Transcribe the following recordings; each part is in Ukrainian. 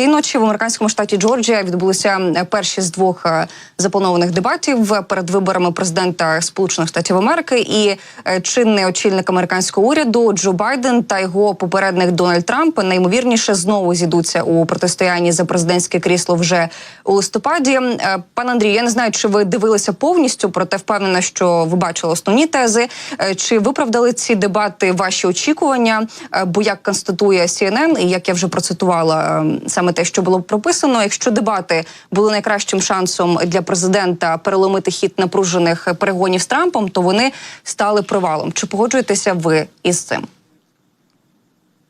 Цієї ночі в американському штаті Джорджія відбулися е, перші з двох е, запланованих дебатів перед виборами президента Сполучених Штатів Америки і е, чинний очільник американського уряду Джо Байден та його попередник Дональд Трамп найімовірніше знову зійдуться у протистоянні за президентське крісло вже у листопаді. Е, Пан Андрій, я не знаю, чи ви дивилися повністю, проте впевнена, що ви бачили основні тези. Е, Чи виправдали ці дебати ваші очікування? Е, Бо як констатує CNN, і як я вже процитувала е, саме те, що було прописано, якщо дебати були найкращим шансом для президента переломити хід напружених перегонів з Трампом, то вони стали провалом. Чи погоджуєтеся ви із цим?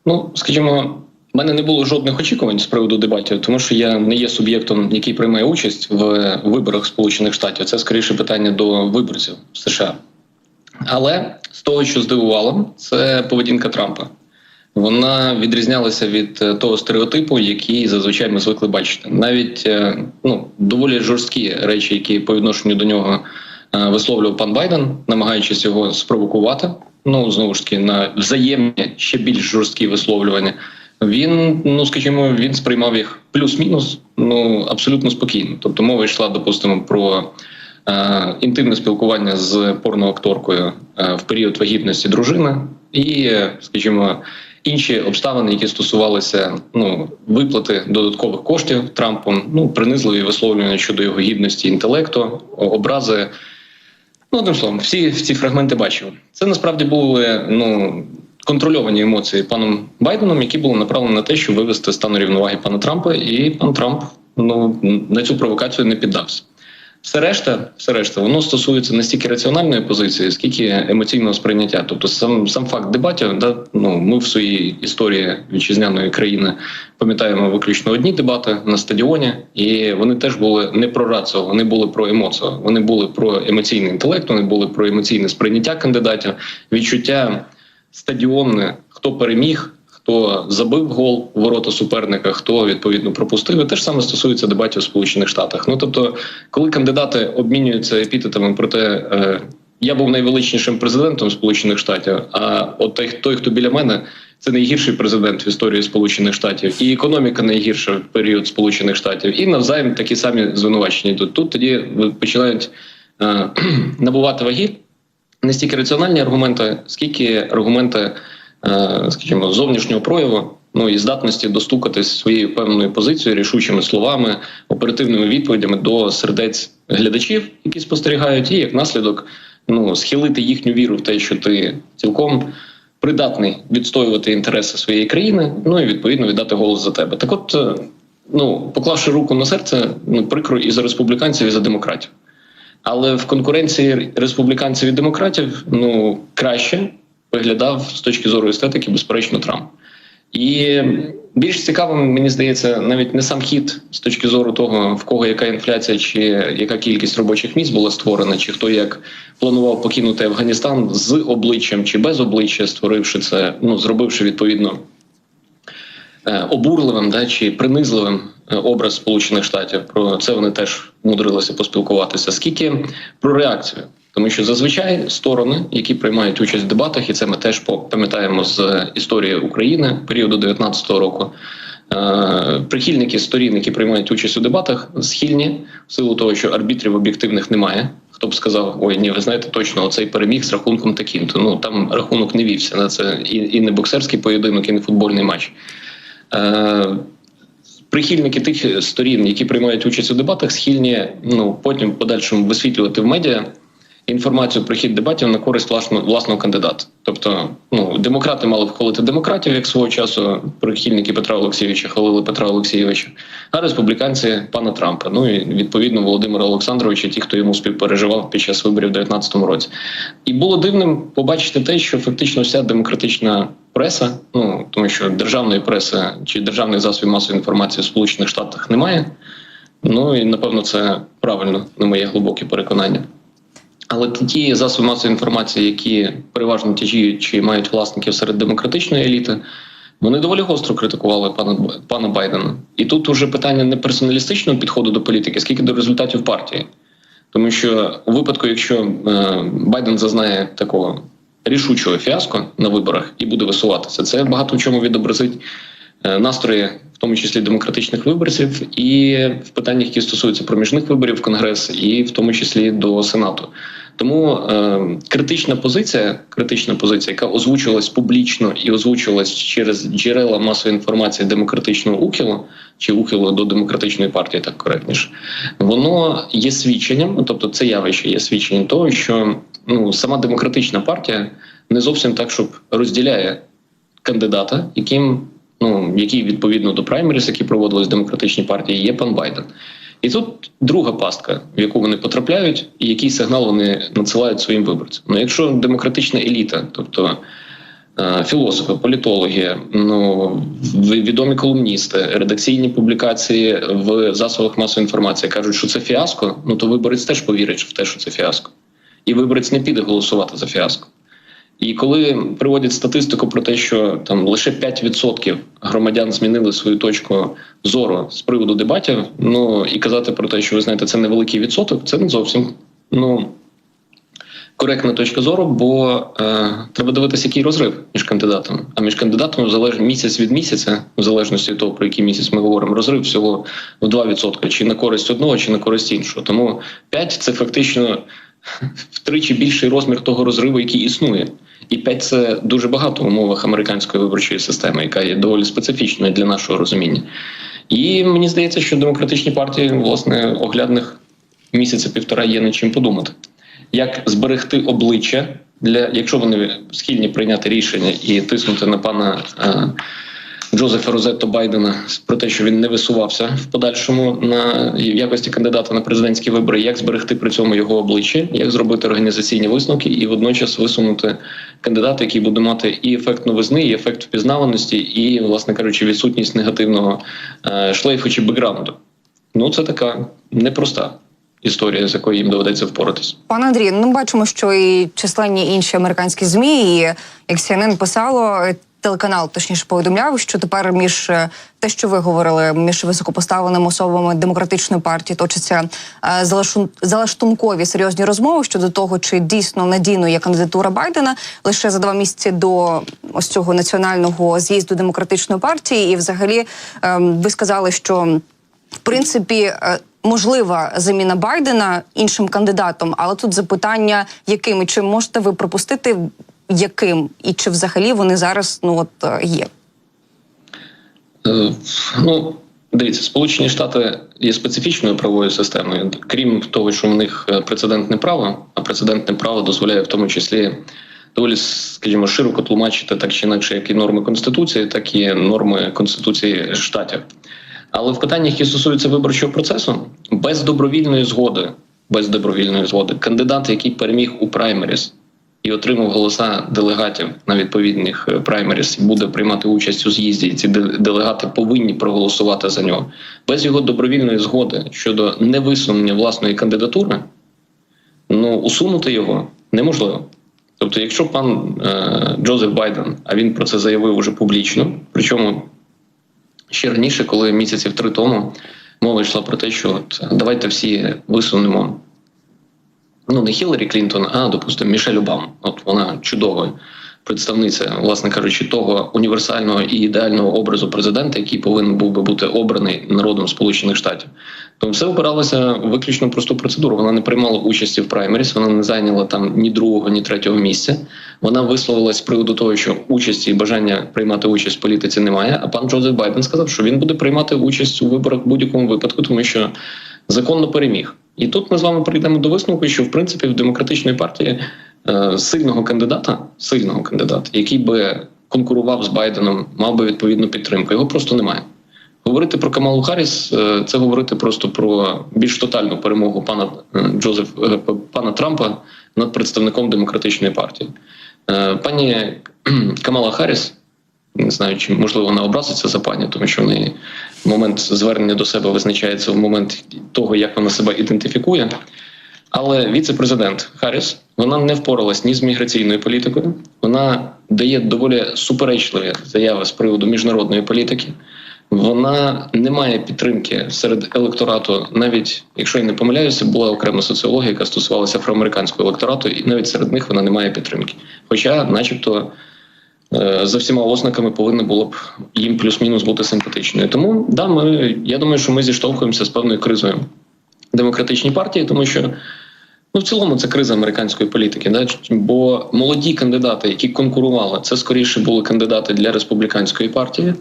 Ну, скажімо, в мене не було жодних очікувань з приводу дебатів, тому що я не є суб'єктом, який приймає участь в виборах Сполучених Штатів. Це скоріше питання до виборців США. Але з того, що здивувало, це поведінка Трампа. Вона відрізнялася від е, того стереотипу, який зазвичай ми звикли бачити. Навіть е, ну доволі жорсткі речі, які по відношенню до нього е, висловлював пан Байден, намагаючись його спровокувати. Ну знову ж таки на взаємні ще більш жорсткі висловлювання. Він, ну скажімо, він сприймав їх плюс-мінус, ну абсолютно спокійно. Тобто мова йшла, допустимо, про е, інтимне спілкування з порноакторкою е, в період вагітності дружини, і, скажімо, інші обставини, які стосувалися ну виплати додаткових коштів Трампом, ну принизливі висловлювання щодо його гідності інтелекту, образи. Ну, одним словом, всі ці фрагменти бачили. Це насправді були ну контрольовані емоції паном Байденом, які були направлені на те, щоб вивести стану рівноваги пана Трампа, і пан Трамп ну на цю провокацію не піддався. Все решта, все решта, воно стосується не стільки раціональної позиції, скільки емоційного сприйняття. Тобто, сам сам факт дебатів, да, ну ми в своїй історії вітчизняної країни пам'ятаємо виключно одні дебати на стадіоні, і вони теж були не про рацію, вони були про емоцію. Вони були про емоційний інтелект, вони були про емоційне сприйняття кандидатів, відчуття стадіонне, хто переміг. Хто забив гол у ворота суперника, хто відповідно пропустив, і те ж саме стосується дебатів в Сполучених Штатах. Ну тобто, коли кандидати обмінюються епітетами про те, е, я був найвеличнішим президентом Сполучених Штатів, а от той, той, хто біля мене, це найгірший президент в історії Сполучених Штатів, і економіка найгірша в період Сполучених Штатів, і навзаєм такі самі звинувачення йдуть. Тут тоді починають е, набувати ваги не стільки раціональні аргументи, скільки аргументи, е, скажімо, зовнішнього прояву. Ну і здатності достукатись своєю певною позицією, рішучими словами, оперативними відповідями до сердець глядачів, які спостерігають, і як наслідок ну схилити їхню віру в те, що ти цілком придатний відстоювати інтереси своєї країни, ну і відповідно віддати голос за тебе. Так, от, е, ну поклавши руку на серце, ну прикро і за республіканців, і за демократів. Але в конкуренції республіканців і демократів ну краще виглядав з точки зору естетики, безперечно, Трамп. І більш цікавим, мені здається, навіть не сам хід з точки зору того, в кого яка інфляція, чи яка кількість робочих місць була створена, чи хто як планував покинути Афганістан з обличчям чи без обличчя, створивши це, ну зробивши відповідно е, обурливим да, чи принизливим е, образ Сполучених Штатів. Про це вони теж мудрилися поспілкуватися. Скільки про реакцію? Тому що зазвичай сторони, які приймають участь в дебатах, і це ми теж пам'ятаємо з історії України періоду 19-го року. е, Прихильники сторін, які приймають участь у дебатах, схильні в силу того, що арбітрів об'єктивних немає. Хто б сказав, ой, ні, ви знаєте точно, оцей переміг з рахунком таким. То ну там рахунок не вівся. да, Це і, і не боксерський поєдинок, і не футбольний матч. Е, прихильники тих сторін, які приймають участь у дебатах, схильні ну потім в подальшому висвітлювати в медіа інформацію про хід дебатів на користь власного власного кандидата. Тобто, ну демократи мали б хвалити демократів, як свого часу прихильники Петра Олексійовича хвалили Петра Олексійовича, а республіканці пана Трампа. Ну і відповідно Володимира Олександровича, ті, хто йому співпереживав під час виборів у 2019 році. І було дивним побачити те, що фактично вся демократична преса, ну тому що державної преси чи державних засобів масової інформації в Сполучених Штатах немає. Ну і напевно це правильно, на моє глибоке переконання. Але ті засоби масової інформації, які переважно тяжіють чи мають власників серед демократичної еліти, вони доволі гостро критикували пана пана Байдена. І тут уже питання не персоналістичного підходу до політики, скільки до результатів партії. Тому що у випадку, якщо е, Байден зазнає такого рішучого фіаско на виборах і буде висуватися, це багато в чому відобразить е, настрої тому числі демократичних виборців, і в питаннях, які стосуються проміжних виборів в Конгрес, і в тому числі до Сенату. Тому е, критична позиція, критична позиція, яка озвучувалась публічно і озвучувалась через джерела масової інформації демократичного ухилу чи ухилу до демократичної партії, так коректніше, воно є свідченням, тобто це явище є свідченням того, що ну сама демократична партія не зовсім так, щоб розділяє кандидата, яким ну який відповідно до праймеріс, які проводились в демократичній партії, є пан Байден. І тут друга пастка, в яку вони потрапляють, і який сигнал вони надсилають своїм виборцям. Ну, якщо демократична еліта, тобто е, філософи, політологи, ну відомі колумністи, редакційні публікації в засобах масової інформації кажуть, що це фіаско, ну то виборець теж повірить в те, що це фіаско, і виборець не піде голосувати за фіаско. І коли приводять статистику про те, що там лише 5% громадян змінили свою точку зору з приводу дебатів, ну і казати про те, що ви знаєте, це невеликий відсоток, це не зовсім ну коректна точка зору, бо е, треба дивитися, який розрив між кандидатами. А між кандидатами залежить місяць від місяця, в залежності від того, про який місяць ми говоримо, розрив всього в 2%, чи на користь одного, чи на користь іншого. Тому 5 – це фактично втричі більший розмір того розриву, який існує. І 5 – це дуже багато в умовах американської виборчої системи, яка є доволі специфічною для нашого розуміння. І мені здається, що демократичні партії, власне, оглядних місяця півтора є над чим подумати. Як зберегти обличчя для, якщо вони схильні прийняти рішення і тиснути на пана е, Джозефа Розетто Байдена про те, що він не висувався в подальшому на в якості кандидата на президентські вибори, як зберегти при цьому його обличчя, як зробити організаційні висновки і водночас висунути кандидата, який буде мати і ефект новизни, і ефект впізнаваності, і, власне кажучи, відсутність негативного е, шлейфу чи бекграунду. Ну це така непроста історія, з якою їм доведеться впоратись. Пане Андрію, ну бачимо, що і численні інші американські змі, і як CNN писало, телеканал точніше повідомляв, що тепер між е, те, що ви говорили, між високопоставленими особами демократичної партії точаться е, залаштункові серйозні розмови щодо того, чи дійсно надійно є кандидатура Байдена. Лише за два місяці до ось цього національного з'їзду демократичної партії. І, взагалі, ем, ви сказали, що в принципі, е, можлива заміна Байдена іншим кандидатом, але тут запитання, яким і чи можете ви пропустити, яким і чи взагалі вони зараз ну от е, є. Е, Ну, дивіться, Сполучені Штати є специфічною правовою системою, крім того, що в них е, прецедентне право, а прецедентне право дозволяє в тому числі доволі, скажімо, широко тлумачити так чи інакше, як і норми конституції, так і норми конституції штатів. Але в питаннях, які стосуються виборчого процесу, без добровільної згоди, без добровільної згоди, кандидат, який переміг у праймеріс і отримав голоса делегатів на відповідних е, праймеріс, буде приймати участь у з'їзді. І ці делегати повинні проголосувати за нього без його добровільної згоди щодо невисунення власної кандидатури. Ну усунути його неможливо. Тобто, якщо пан е, Джозеф Байден, а він про це заявив уже публічно, причому ще раніше, коли місяців три тому мова йшла про те, що от, давайте всі висунемо ну не Хіларі Клінтон, а допустимо Мішель Обаму. От вона чудова представниця, власне кажучи, того універсального і ідеального образу президента, який повинен був би бути обраний народом Сполучених Штатів. Тому все опиралося виключно просту процедуру. Вона не приймала участі в праймеріс, вона не зайняла там ні другого, ні третього місця. Вона висловилась з приводу того, що участі і бажання приймати участь в політиці немає. А пан Джозеф Байден сказав, що він буде приймати участь у виборах в будь-якому випадку, тому що законно переміг. І тут ми з вами прийдемо до висновку, що в принципі в демократичної партії е, сильного кандидата, сильного кандидата, який би конкурував з Байденом, мав би відповідну підтримку. Його просто немає. Говорити про Камалу Харріс е, – це говорити просто про більш тотальну перемогу пана е, Джозеф е, пана Трампа над представником демократичної партії. Пані Камала Харріс, не знаю, чи можливо вона образиться за пані, тому що в неї момент звернення до себе визначається в момент того, як вона себе ідентифікує. Але віце-президент Харріс вона не впоралась ні з міграційною політикою. Вона дає доволі суперечливі заяви з приводу міжнародної політики. Вона не має підтримки серед електорату, навіть якщо я не помиляюся, була окрема соціологія, яка стосувалася афроамериканського електорату, і навіть серед них вона не має підтримки. Хоча, начебто, за всіма ознаками повинна було б їм плюс-мінус бути симпатичною. Тому да, ми я думаю, що ми зіштовхуємося з певною кризою демократичній партії, тому що. Ну, в цілому, це криза американської політики, да? бо молоді кандидати, які конкурували, це скоріше були кандидати для республіканської партії,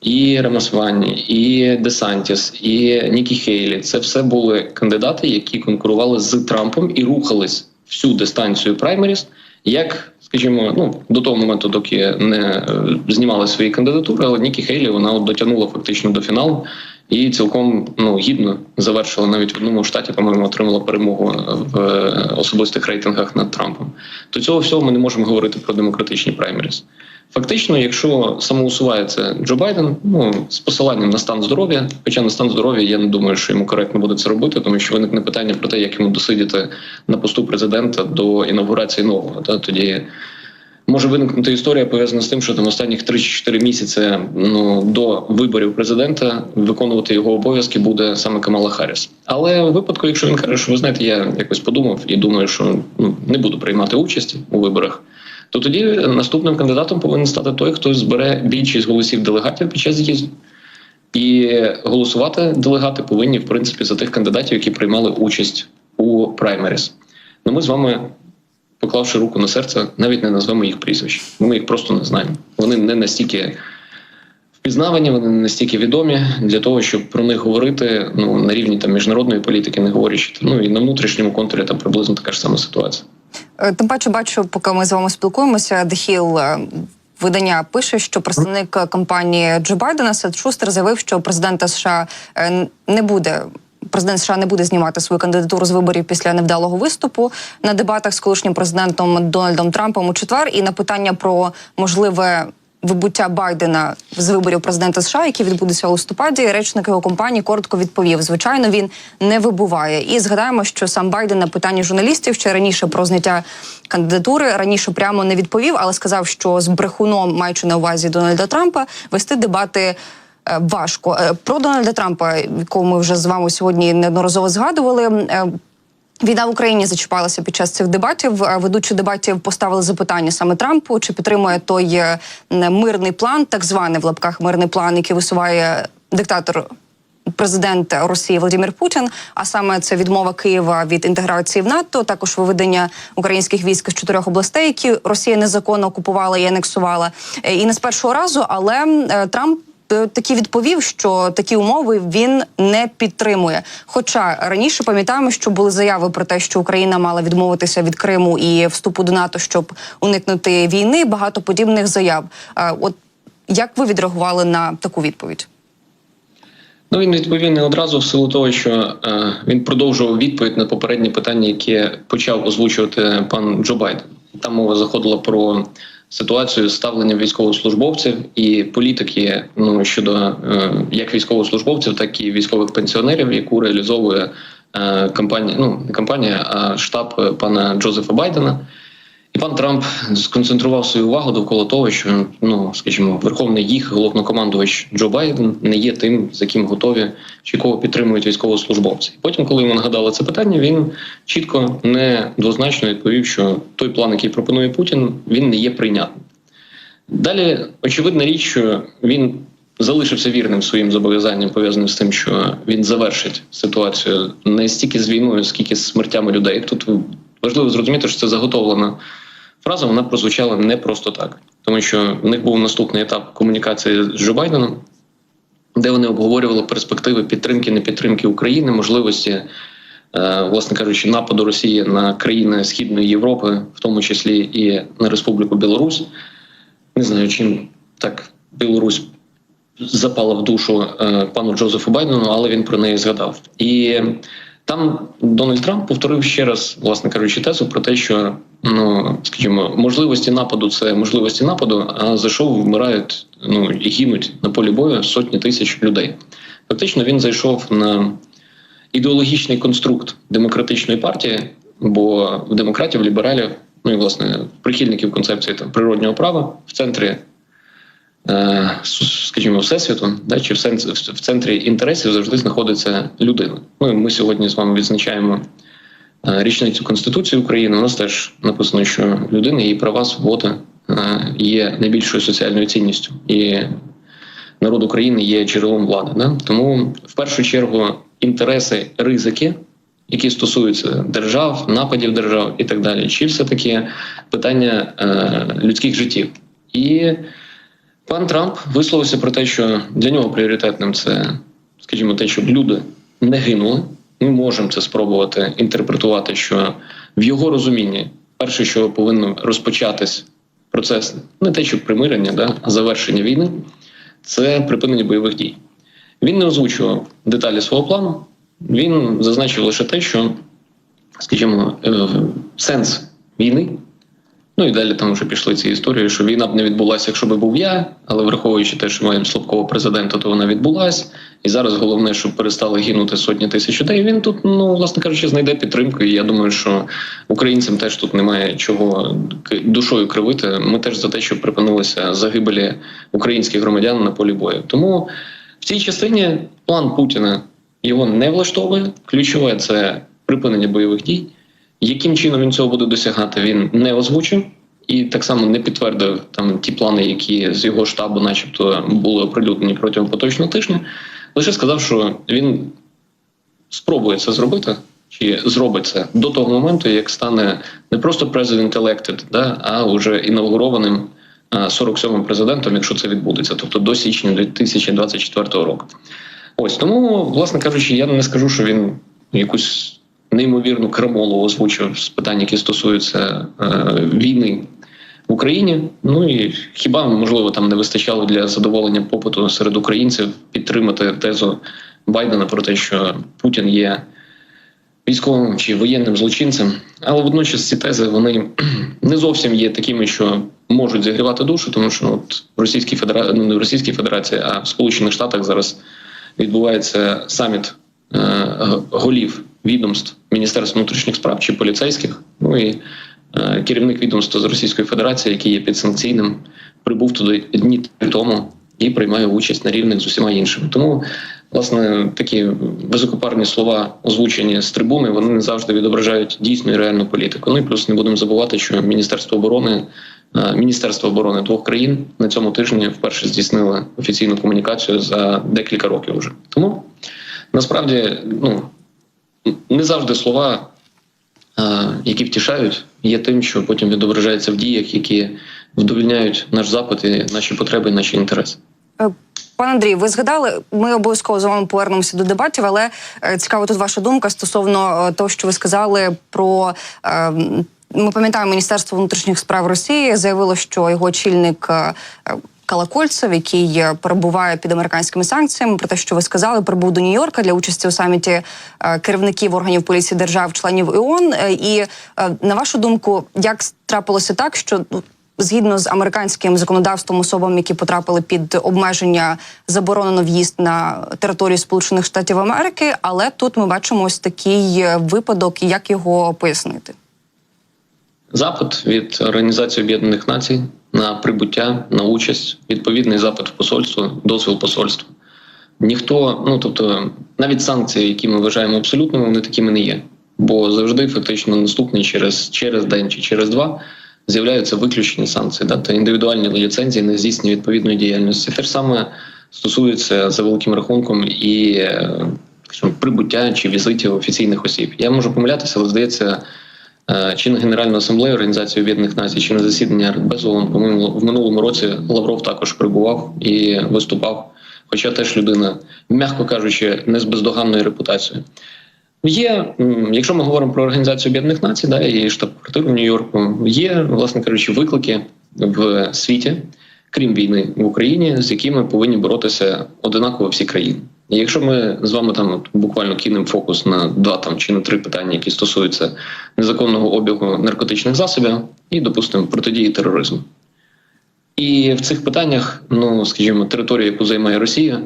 і Рамасвані, і Десантіс, і Нікі Хейлі. Це все були кандидати, які конкурували з Трампом і рухались всю дистанцію праймеріс, як, скажімо, ну до того моменту, доки не е, знімали свої кандидатури, але Нікі Хейлі вона от дотягнула фактично до фіналу і цілком ну гідно завершила навіть в одному штаті, по-моєму, отримала перемогу в е, особистих рейтингах над Трампом. До цього всього ми не можемо говорити про демократичні праймеріс. Фактично, якщо самоусувається Джо Байден, ну з посиланням на стан здоров'я, хоча на стан здоров'я я не думаю, що йому коректно буде це робити, тому що виникне питання про те, як йому досидіти на посту президента до інаугурації нового. Та тоді може виникнути історія пов'язана з тим, що там останніх 3-4 місяці ну до виборів президента виконувати його обов'язки буде саме Камала Харріс. Але у випадку, якщо він каже, що ви знаєте, я якось подумав і думаю, що ну не буду приймати участь у виборах. То тоді наступним кандидатом повинен стати той, хто збере більшість голосів делегатів під час з'їзду. І голосувати делегати повинні, в принципі, за тих кандидатів, які приймали участь у праймеріс. Ну, ми з вами, поклавши руку на серце, навіть не назвемо їх прізвищ. Ми їх просто не знаємо. Вони не настільки впізнавані, вони не настільки відомі для того, щоб про них говорити ну, на рівні там міжнародної політики, не говорячи. Ну і на внутрішньому контурі там приблизно така ж сама ситуація. Е, Тим паче бачу, поки ми з вами спілкуємося, Дехіл е, видання пише, що представник кампанії Джо Байдена Сет Шустер заявив, що президента США е, не буде. Президент США не буде знімати свою кандидатуру з виборів після невдалого виступу на дебатах з колишнім президентом Дональдом Трампом у четвер. І на питання про можливе вибуття Байдена з виборів президента США, які відбудуться у листопаді, речник його компанії коротко відповів: звичайно, він не вибуває. І згадаємо, що сам Байден на питання журналістів ще раніше про зняття кандидатури раніше прямо не відповів, але сказав, що з брехуном, маючи на увазі Дональда Трампа, вести дебати. Е, Важко Е, про Дональда Трампа, якого ми вже з вами сьогодні неодноразово згадували. е, Війна в Україні зачіпалася під час цих дебатів. Ведучі дебатів поставили запитання саме Трампу, чи підтримує той мирний план, так званий в лапках мирний план, який висуває диктатор. Президент Росії Володимир Путін, а саме це відмова Києва від інтеграції в НАТО, також виведення українських військ з чотирьох областей, які Росія незаконно окупувала і анексувала, і не з першого разу, але Трамп таки відповів, що такі умови він не підтримує. Хоча раніше пам'ятаємо, що були заяви про те, що Україна мала відмовитися від Криму і вступу до НАТО, щоб уникнути війни. Багато подібних заяв. Е, От як ви відреагували на таку відповідь? Ну він відповів не одразу в силу того, що е, він продовжував відповідь на попереднє питання, яке почав озвучувати пан Джо Байден. Там мова заходила про ситуацію ставлення військовослужбовців і політики ну щодо е, як військовослужбовців, так і військових пенсіонерів, яку реалізовує е, компанія, ну не компанія, а штаб е, пана Джозефа Байдена. І пан Трамп сконцентрував свою увагу довкола того, що ну скажімо, верховний їх головнокомандувач Джо Байден не є тим, за ким готові чи кого підтримують військовослужбовці. Потім, коли йому нагадали це питання, він чітко не двозначно відповів, що той план, який пропонує Путін, він не є прийнятним. Далі очевидна річ, що він залишився вірним своїм зобов'язанням, пов'язаним з тим, що він завершить ситуацію не стільки з війною, скільки з смертями людей. Тут важливо зрозуміти, що це заготовлена фраза. Вона прозвучала не просто так, тому що в них був наступний етап комунікації з Джо Байденом, де вони обговорювали перспективи підтримки, непідтримки України, можливості. е, Власне кажучи, нападу Росії на країни Східної Європи, в тому числі і на Республіку Білорусь. Не знаю, чим так Білорусь запала в душу е, пану Джозефу Байдену, але він про неї згадав. І там Дональд Трамп повторив ще раз, власне кажучи, тезу про те, що ну скажімо, можливості нападу це можливості нападу, а за що вмирають ну і гинуть на полі бою сотні тисяч людей. Фактично, він зайшов на ідеологічний конструкт демократичної партії, бо в демократів, лібералів, ну і власне прихильників концепції там природнього права в центрі. Е, Скажімо, всесвіту, да, чи в центрі інтересів завжди знаходиться людина. Ну і ми сьогодні з вами відзначаємо е, річницю Конституції України. У нас теж написано, що людина, її права, свободи, е, є найбільшою соціальною цінністю, і народ України є джерелом влади. Да? Тому в першу чергу інтереси, ризики, які стосуються держав, нападів держав і так далі, чи все таки питання е, людських життів. І пан Трамп висловився про те, що для нього пріоритетним це, скажімо, те, щоб люди не гинули. Ми можемо це спробувати інтерпретувати, що в його розумінні перше, що повинно розпочатись процес не те, що примирення, да, а завершення війни, це припинення бойових дій. Він не озвучував деталі свого плану. Він зазначив лише те, що, скажімо, е, сенс війни. Ну і далі там вже пішли ці історії, що війна б не відбулася, якщо би був я, але враховуючи те, що маємо слабкого президента, то вона відбулася. І зараз головне, щоб перестали гинути сотні тисяч людей. Він тут, ну власне кажучи, знайде підтримку. І я думаю, що українцям теж тут немає чого душою кривити. Ми теж за те, щоб припинилися загибелі українських громадян на полі бою. Тому в цій частині план Путіна його не влаштовує. Ключове це припинення бойових дій. Яким чином він цього буде досягати, він не озвучив і так само не підтвердив там ті плани, які з його штабу, начебто, були оприлюднені протягом поточного тижня. Лише сказав, що він спробує це зробити, чи зробить це до того моменту, як стане не просто президент elected, да, а вже інаугурованим 47-м президентом, якщо це відбудеться, тобто до січня 2024 року. Ось тому, власне кажучи, я не скажу, що він якусь неймовірну крамолу озвучив з питань, які стосуються е, війни в Україні. Ну і хіба можливо там не вистачало для задоволення попиту серед українців підтримати тезу Байдена про те, що Путін є військовим чи воєнним злочинцем, але водночас ці тези вони не зовсім є такими, що можуть зігрівати душу, тому що ну, от Російській Федерації, ну не в Російській Федерації, а в Сполучених Штатах зараз відбувається саміт е, голів відомств Міністерства внутрішніх справ чи поліцейських. Ну і е, керівник відомства з Російської Федерації, який є підсанкційним, прибув туди дні тому і приймає участь на рівних з усіма іншими. Тому, власне, такі високопарні слова, озвучені з трибуни, вони не завжди відображають дійсну і реальну політику. Ну і плюс не будемо забувати, що Міністерство оборони. е, Міністерство оборони двох країн на цьому тижні вперше здійснило офіційну комунікацію за декілька років вже. Тому насправді ну не завжди слова, е, які втішають, є тим, що потім відображається в діях, які вдовільняють наш запит і наші потреби, і наші інтереси. Е, Пане Андрій, ви згадали, ми обов'язково з вами повернемося до дебатів, але е, цікава тут ваша думка стосовно того, що ви сказали про. Ми пам'ятаємо, Міністерство внутрішніх справ Росії заявило, що його очільник е, який перебуває під американськими санкціями, про те, що ви сказали, прибув до Нью-Йорка для участі у саміті е, керівників органів поліції держав-членів ООН. Е, І е, на вашу думку, як трапилося так, що ну, згідно з американським законодавством особам, які потрапили під обмеження, заборонено в'їзд на територію Сполучених Штатів Америки. Але тут ми бачимо ось такий випадок, як його пояснити. Запит від Організації Об'єднаних Націй на прибуття, на участь, відповідний запит в посольство, дозвіл посольства. Ніхто, ну тобто, навіть санкції, які ми вважаємо абсолютними, вони такими не є. Бо завжди, фактично, наступний через, через день чи через два з'являються виключені санкції, да, та індивідуальні ліцензії на здійснення відповідної діяльності. Те ж саме стосується за великим рахунком і е, скажімо, прибуття чи візитів офіційних осіб. Я можу помилятися, але здається. Е, Чи на Генеральну асамблею Організації Об'єднаних Націй, чи на засідання Радбезу ООН, по-моєму, в минулому році Лавров також прибував і виступав. Хоча теж людина, м'яко кажучи, не з бездоганною репутацією. Є, якщо ми говоримо про Організацію Об'єднаних Націй, да, і штаб-квартиру в Нью-Йорку, є, власне кажучи, виклики в світі, крім війни в Україні, з якими повинні боротися одинаково всі країни. Якщо ми з вами там буквально кинемо фокус на два там чи на три питання, які стосуються незаконного обігу наркотичних засобів, і, допустимо, протидії тероризму. І в цих питаннях, ну скажімо, територія, яку займає Росія,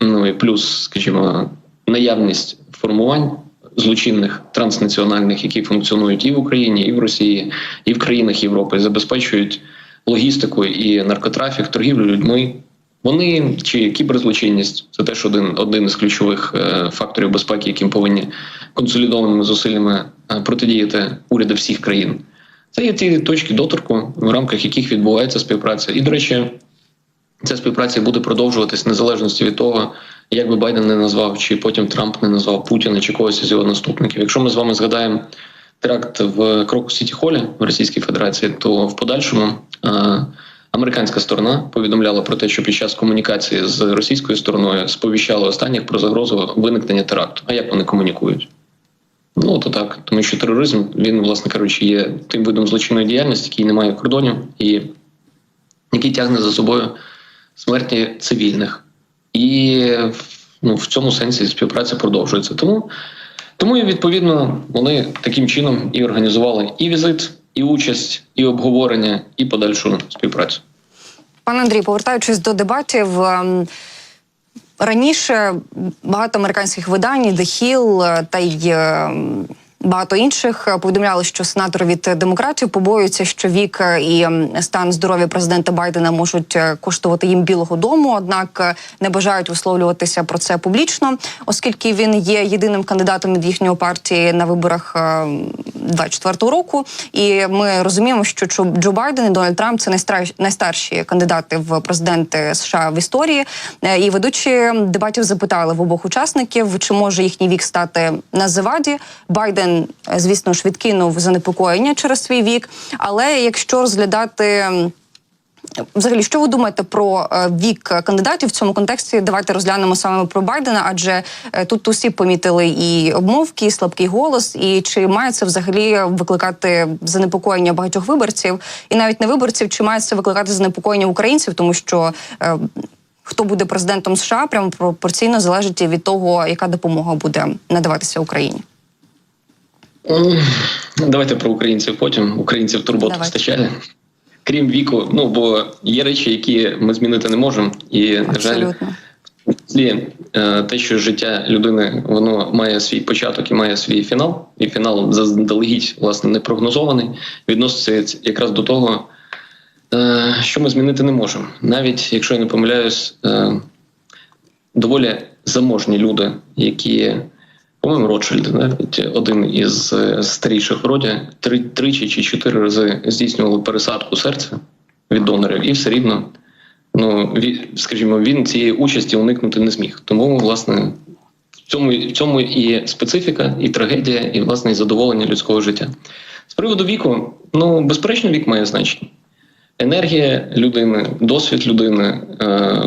ну і плюс, скажімо, наявність формувань злочинних транснаціональних, які функціонують і в Україні, і в Росії, і в країнах Європи, забезпечують логістику і наркотрафік, торгівлю людьми. Вони чи кіберзлочинність це теж один один із ключових е, факторів безпеки, яким повинні консолідованими зусиллями е, протидіяти уряди всіх країн. Це є ті точки доторку, в рамках яких відбувається співпраця. І, до речі, ця співпраця буде продовжуватись незалежності від того, як би Байден не назвав, чи потім Трамп не назвав Путіна чи когось із його наступників. Якщо ми з вами згадаємо теракт в Кроку Сіті Холі в Російській Федерації, то в подальшому е, американська сторона повідомляла про те, що під час комунікації з російською стороною сповіщали останніх про загрозу виникнення теракту. А як вони комунікують? Ну то так, тому що тероризм він, власне кажучи, є тим видом злочинної діяльності, який не має кордонів і який тягне за собою смерті цивільних. І ну, в цьому сенсі співпраця продовжується. Тому, тому і відповідно вони таким чином і організували і візит, і участь, і обговорення, і подальшу співпрацю. Пане Андрій, повертаючись до дебатів. ем, Раніше багато американських видань, The Hill е, та й ем, багато інших е, повідомляли, що сенатори від демократів побоюються, що вік е, і стан здоров'я президента Байдена можуть е, коштувати їм білого дому однак не бажають висловлюватися про це публічно, оскільки він є єдиним кандидатом від їхньої партії на виборах е, 24-го року. І ми розуміємо, що Джо- Байден і Дональд Трамп це найстар- найстарші кандидати в президенти США в історії. І ведучі дебатів запитали в обох учасників, чи може їхній вік стати на заваді. Байден, звісно ж, відкинув занепокоєння через свій вік. Але якщо розглядати. Взагалі, що ви думаєте про е, вік кандидатів в цьому контексті? Давайте розглянемо саме про Байдена, адже е, тут усі помітили і обмовки, і слабкий голос, і чи має це взагалі викликати занепокоєння багатьох виборців, і навіть не виборців, чи має це викликати занепокоєння українців, тому що е, хто буде президентом США, прямо пропорційно залежить від того, яка допомога буде надаватися Україні. Давайте про українців потім. Українців турбот вистачає. Крім віку, ну бо є речі, які ми змінити не можемо, і на жаль, е, те, що життя людини воно має свій початок і має свій фінал, і фінал заздалегідь власне не прогнозований, відноситься якраз до того, е, що ми змінити не можемо. Навіть якщо я не помиляюсь, е, доволі заможні люди, які, по-моєму, Ротшильд, навіть один із е, старіших в роді, три, тричі чи чотири рази здійснювали пересадку серця від донорів, і все рівно, ну скажімо, він цієї участі уникнути не зміг. Тому, власне, в цьому, в цьому і специфіка, і трагедія, і власне і задоволення людського життя. З приводу віку, ну безперечно, вік має значення. Енергія людини, досвід людини, е,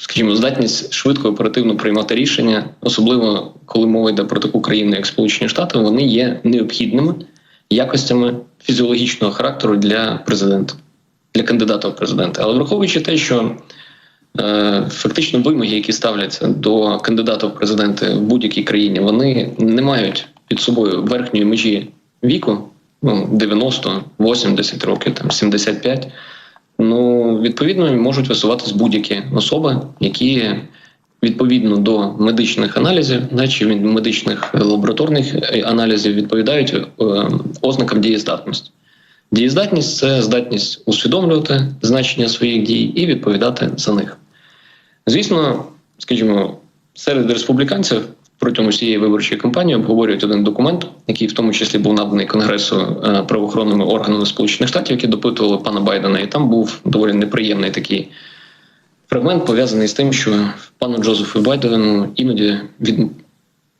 скажімо, здатність швидко оперативно приймати рішення, особливо коли мова йде про таку країну, як Сполучені Штати, вони є необхідними якостями фізіологічного характеру для президента, для кандидата в президенти. Але враховуючи те, що е, фактично вимоги, які ставляться до кандидата в президенти в будь-якій країні, вони не мають під собою верхньої межі віку, ну 90, 80 років, там 75, Ну відповідно можуть висуватись будь-які особи, які відповідно до медичних аналізів, наче від медичних лабораторних аналізів відповідають е, ознакам дієздатності. Дієздатність це здатність усвідомлювати значення своїх дій і відповідати за них. Звісно, скажімо, серед республіканців протягом усієї виборчої кампанії обговорюють один документ, який в тому числі був наданий Конгресу е, правоохоронними органами Сполучених Штатів, які допитували пана Байдена, і там був доволі неприємний такий фрагмент, пов'язаний з тим, що пану Джозефу Байдену іноді від.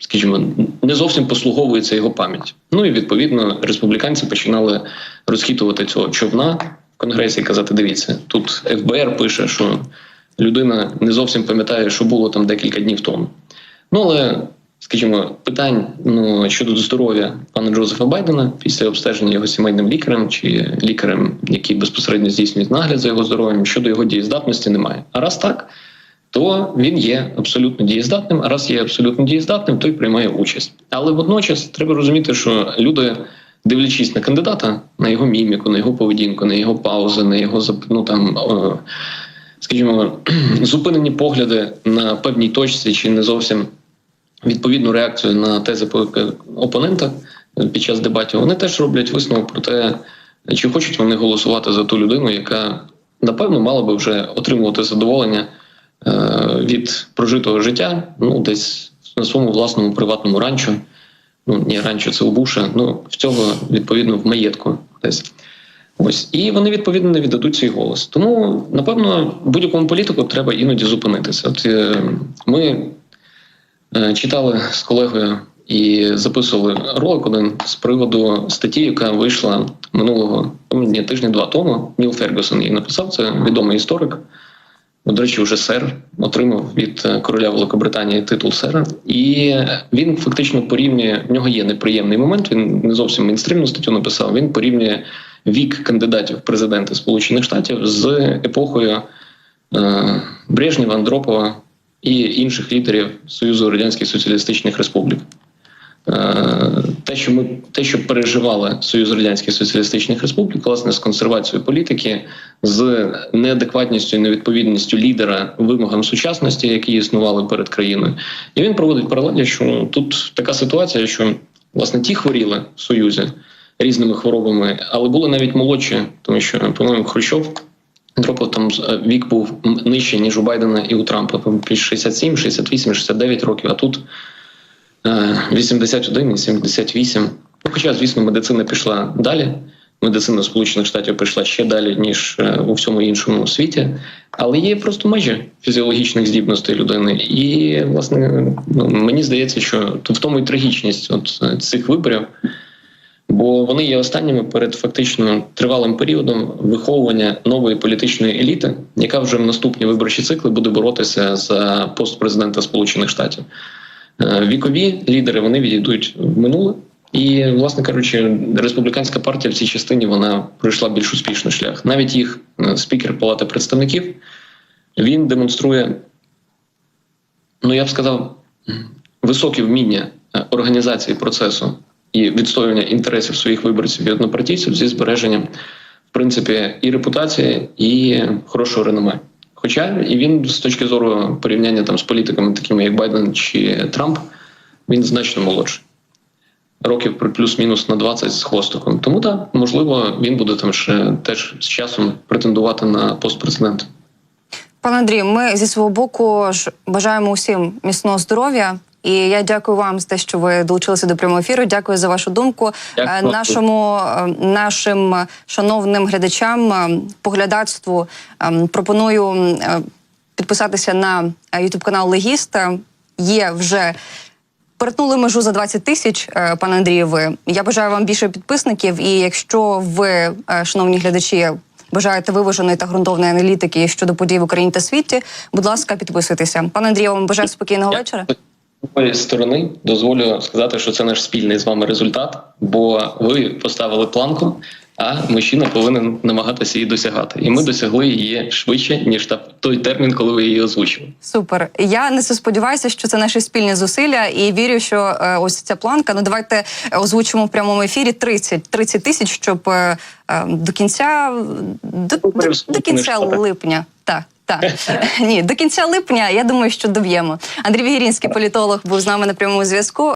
Скажімо, не зовсім послуговується його пам'ять. Ну і відповідно республіканці починали розхитувати цього човна в конгресі і казати: дивіться, тут ФБР пише, що людина не зовсім пам'ятає, що було там декілька днів тому. Ну але, скажімо, питань ну, щодо здоров'я пана Джозефа Байдена після обстеження його сімейним лікарем чи лікарем, який безпосередньо здійснює нагляд за його здоров'ям, щодо його дієздатності немає. А раз так, то він є абсолютно дієздатним. А раз є абсолютно дієздатним, то й приймає участь. Але водночас треба розуміти, що люди. Дивлячись на кандидата, на його міміку, на його поведінку, на його паузи, на його ну, там, скажімо, зупинені погляди на певній точці чи не зовсім відповідну реакцію на тези по- опонента під час дебатів, вони теж роблять висновок про те, чи хочуть вони голосувати за ту людину, яка напевно мала би вже отримувати задоволення е, від прожитого життя, ну десь на своєму власному приватному ранчо, Ну ні, раніше це у Буша. Ну в цього відповідно в маєтку десь. Ось і вони відповідно не віддадуть свій голос. Тому напевно будь-якому політику треба іноді зупинитися. От е, ми читали з колегою і записували ролик один з приводу статті, яка вийшла минулого ну, ні, тижня-два тому. Ніл Фергюсон її написав. Це відомий історик. До речі, вже сер отримав від е, короля Великобританії титул сера, і він фактично порівнює. В нього є неприємний момент. Він не зовсім мейнстрімну статтю написав. Він порівнює вік кандидатів в президенти Сполучених Штатів з епохою е, Брежнєва, Андропова і інших лідерів Союзу Радянських Соціалістичних Республік. Е, Те, що ми те, що переживали Союз Радянських Соціалістичних Республік, власне, з консервацією політики, з неадекватністю і невідповідністю лідера вимогам сучасності, які існували перед країною, і він проводить паралелі, що тут така ситуація, що власне ті хворіли в Союзі різними хворобами, але були навіть молодші, тому що по-моєму Хрущов. Андропов там е, вік був нижчий, ніж у Байдена і у Трампа. Там 67, 68, 69 років, а тут е, 81 і 78. Ну, хоча, звісно, медицина пішла далі. Медицина Сполучених Штатів пішла ще далі, ніж е, у всьому іншому світі. Але є просто межі фізіологічних здібностей людини. І, власне, ну, мені здається, що в тому і трагічність от е, цих виборів бо вони є останніми перед фактично тривалим періодом виховування нової політичної еліти, яка вже в наступні виборчі цикли буде боротися за пост президента Сполучених Штатів. Е, Вікові лідери вони відійдуть в минуле. І, власне кажучи, республіканська партія в цій частині вона пройшла більш успішний шлях. Навіть їх е, спікер Палати представників він демонструє, ну я б сказав, високе вміння е, організації процесу і відстоювання інтересів своїх виборців і однопартійців зі збереженням, в принципі, і репутації, і хорошого реноме. Хоча і він з точки зору порівняння там з політиками, такими як Байден чи Трамп, він значно молодший. Років плюс-мінус на 20 з хвостиком. Тому так, можливо, він буде там ще теж з часом претендувати на пост президента. Пане Андрію, ми зі свого боку ж бажаємо усім міцного здоров'я. І я дякую вам за те, що ви долучилися до прямого ефіру. Дякую за вашу думку. Дякую. Е, Нашому е, нашим шановним глядачам, е, поглядацтву пропоную підписатися на ютуб канал Легіст. Е, Є вже перетнули межу за 20 тисяч, пане Андрію. Ви я бажаю вам більше підписників. І якщо ви, шановні глядачі, бажаєте виваженої та ґрунтовної аналітики щодо подій в Україні та світі, будь ласка, підписуйтеся. Пане Андрію, вам бажаю спокійного вечора. Моєї сторони дозволю сказати, що це наш спільний з вами результат, бо ви поставили планку, а мужчина повинен намагатися її досягати. І ми досягли її швидше ніж та той термін, коли ви її озвучили. Супер. Я не сподіваюся, що це наші спільні зусилля, і вірю, що е, ось ця планка. Ну давайте озвучимо в прямому ефірі 30, 30 тисяч, щоб е, е, до кінця до, до, до кінця липня. Так. Так, ні, до кінця липня я думаю, що доб'ємо. Андрій Вігірінський, політолог, був з нами на прямому зв'язку.